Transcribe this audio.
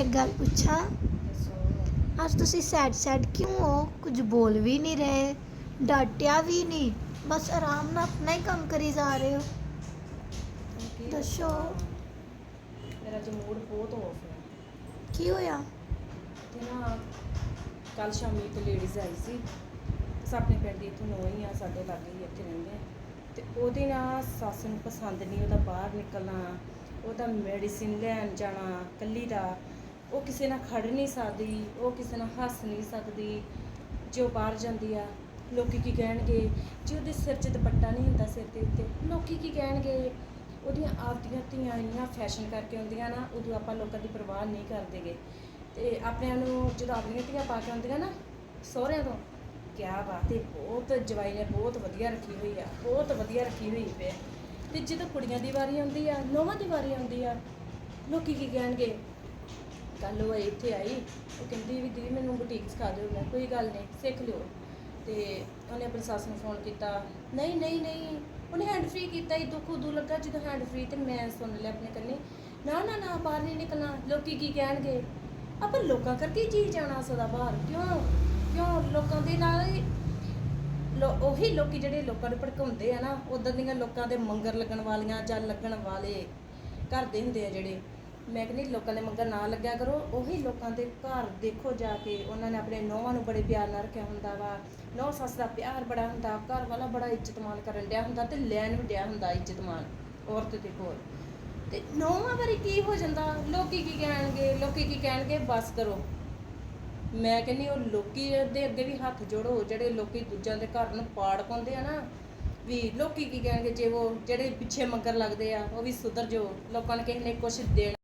ਇੱਕ ਗੱਲ ਪੁੱਛਾਂ? ਅੱਜ ਤੁਸੀਂ ਸੈਡ ਸੈਡ ਕਿਉਂ ਹੋ? ਕੁਝ ਬੋਲ ਵੀ ਨਹੀਂ ਰਹੇ ਡਾਟਿਆ ਵੀ ਨਹੀਂ ਬਸ ਆਰਾਮ ਨਾਲ ਆਪਣਾ ਹੀ ਕੰਮ ਕਰੀ ਜਾ ਰਹੇ ਹੋ। ਦੱਸੋ। ਮੇਰਾ ਅੱਜ ਮੂਡ ਬਹੁਤ ਆਫ ਹੈ। ਕੀ ਹੋਇਆ? ਤੇ ਨਾ ਕੱਲ ਸ਼ਾਮੀ ਇੱਕ ਲੇਡੀਜ਼ ਆਈ ਸੀ। ਸਾਡੇ ਪਿੰਡ ਦੀ ਇੱਥੋਂ ਨੋਈ ਆ ਸਾਡੇ ਲਾਗੇ ਹੀ ਇੱਥੇ ਰਹਿੰਦੇ ਆ। ਤੇ ਉਹਦੀ ਨਾ ਸੱਸ ਨੂੰ ਪਸੰਦ ਨਹੀਂ ਉਹਦਾ ਬਾਹਰ ਨਿਕਲਣਾ ਉਹਦਾ ਮੈਡੀਸਿਨ ਲੈਣ ਜਾਣਾ ਕੱਲੀ ਦਾ। ਉਹ ਕਿਸੇ ਨਾਲ ਖੜ ਨਹੀਂ ਸਕਦੀ, ਉਹ ਕਿਸੇ ਨਾਲ ਹੱਸ ਨਹੀਂ ਸਕਦੀ, ਜੇ ਉਹ ਬਾਹਰ ਜਾਂਦੀ ਆ, ਲੋਕੀ ਕੀ ਕਹਿਣਗੇ? ਜੇ ਉਹਦੇ ਸਿਰ 'ਚ ਦੁਪੱਟਾ ਨਹੀਂ ਹੁੰਦਾ ਸਿਰ ਦੇ ਉੱਤੇ, ਲੋਕੀ ਕੀ ਕਹਿਣਗੇ? ਉਹਦੀਆਂ ਆਪਦੀਆਂ ਧੀਆਂ ਇੰਨੀਆਂ ਫੈਸ਼ਨ ਕਰਕੇ ਆਉਂਦੀਆਂ ਨਾ, ਉਦੋਂ ਆਪਾਂ ਲੋਕਾਂ ਦੀ ਪਰਵਾਹ ਨਹੀਂ ਕਰਦੇਗੇ। ਤੇ ਆਪਣਿਆਂ ਨੂੰ ਜਦੋਂ ਆਪਣੀਆਂ ਧੀਆਂ ਪਾ ਕੇ ਆਉਂਦੀਆਂ ਨਾ, ਸਹੁਰਿਆਂ ਤੋਂ, ਕਿਆ ਬਾਤ ਹੈ ਬਹੁਤ ਜਵਾਈ ਨੇ, ਬਹੁਤ ਵਧੀਆ ਰੱਖੀ ਹੋਈ ਆ, ਬਹੁਤ ਵਧੀਆ ਰੱਖੀ ਹੋਈ ਪਏ ਤੇ ਜਦੋਂ ਕੁੜੀਆਂ ਦੀ ਵਾਰੀ ਆਉਂਦੀ ਆ, ਨੌਵਾਂ ਦੀ ਵਾਰੀ ਆਉਂਦੀ ਆ, ਲੋਕੀ ਕੀ ਕਹਿਣਗੇ? ਕੱਲ ਉਹ ਇੱਥੇ ਆਈ, ਉਹ ਕਹਿੰਦੀ ਵੀ ਦੀਦੀ ਮੈਨੂੰ ਬੁਟੀਕ ਸਿਖਾ ਦਿਓ, ਮੈਂ ਕੋਈ ਗੱਲ ਨਹੀਂ, ਸਿੱਖ ਲਿਓ। ਤੇ ਉਹਨੇ ਆਪਣੀ ਸੱਸ ਨੂੰ ਫੋਨ ਕੀਤਾ, ਨਹੀਂ ਨਹੀਂ ਨਹੀਂ, ਉਹਨੇ ਹੈਂਡ ਫ੍ਰੀ ਕੀਤਾ ਹੀ ਦੁੱਖ ਉਦੋਂ ਲੱਗਾ ਜਦੋਂ ਹੈਂਡ ਫ੍ਰੀ ਤੇ ਮੈਂ ਸੁਣ ਲਿਆ ਆਪਣੇ ਕੰਨੀ। ਨਾ ਨਾ ਨਾ, ਬਾਹਰ ਨਹੀਂ ਨਿਕਲਣਾ, ਲੋਕੀ ਕੀ ਕਹਿਣਗੇ? ਆਪਾਂ ਲੋਕਾਂ ਕਰਕੇ ਜੀ ਜਾਣਾ ਸਦਾ ਬਾਹਰ, ਕਿਉਂ? ਕਿਉਂ? ਲੋਕਾਂ ਦੇ ਨਾਲ ਹੀ, ਲੋ- ਉਹੀ ਲੋਕੀ ਜਿਹੜੇ ਲੋਕਾਂ ਨੂੰ ਭੜਕਾਉਂਦੇ ਆ ਨਾ ਉਦੋਂ ਦੀਆਂ ਲੋਕਾਂ ਦੇ ਮੰਗਰ ਲੱਗਣ ਵਾਲੀਆਂ ਜਾਂ ਲੱਗਣ ਵਾਲੇ ਘਰ ਦੇ ਹੁੰਦੇ ਆ ਜਿਹੜੇ ਮੈਂ ਕਹਿੰਦੀ ਲੋਕਾਂ ਦੇ ਮੰਗਰ ਨਾ ਲੱਗਿਆ ਕਰੋ, ਉਹੀ ਲੋਕਾਂ ਦੇ ਘਰ ਦੇਖੋ ਜਾ ਕੇ ਉਹਨਾਂ ਨੇ ਆਪਣੇ ਨੌਵਾਂ ਨੂੰ ਬੜੇ ਪਿਆਰ ਨਾਲ ਰੱਖਿਆ ਹੁੰਦਾ ਵਾ, ਨੌ ਸੱਸ ਦਾ ਪਿਆਰ ਬੜਾ ਹੁੰਦਾ, ਘਰ ਵਾਲਾ ਬੜਾ ਇੱਜਤਮਾਨ ਕਰਨ ਡਿਆ ਹੁੰਦਾ ਤੇ ਲੈਣ ਵੀ ਡਿਆ ਹੁੰਦਾ ਇੱਜ਼ਤ ਔਰਤ ਦੇ ਕੋਲ। ਤੇ ਨੌਵਾਂ ਵਾਰੀ ਕੀ ਹੋ ਜਾਂਦਾ? ਲੋਕੀ ਕੀ ਕਹਿਣਗੇ? ਲੋਕੀ ਕੀ ਕਹਿਣਗੇ? ਬਸ ਕਰੋ। ਮੈਂ ਕਹਿੰਦੀ ਉਹ ਲੋਕੀ ਦੇ ਅੱਗੇ ਵੀ ਹੱਥ ਜੋੜੋ, ਜਿਹੜੇ ਲੋਕੀ ਦੂਜਿਆਂ ਦੇ ਘਰ ਨੂੰ ਪਾੜ ਪਾਉਂਦੇ ਆ ਨਾ, ਵੀ ਲੋਕੀ ਕੀ ਕਹਿਣਗੇ? ਜੇ ਉਹ ਜਿਹੜੇ ਪਿੱਛੇ ਮੰਗਰ ਲੱਗਦੇ ਆ, ਉਹ ਵੀ ਸੁਧਰ ਜੋ ਲੋਕਾਂ ਨੇ ਕਿਸੇ ਨੇ ਕੁਝ ਦੇਣਾ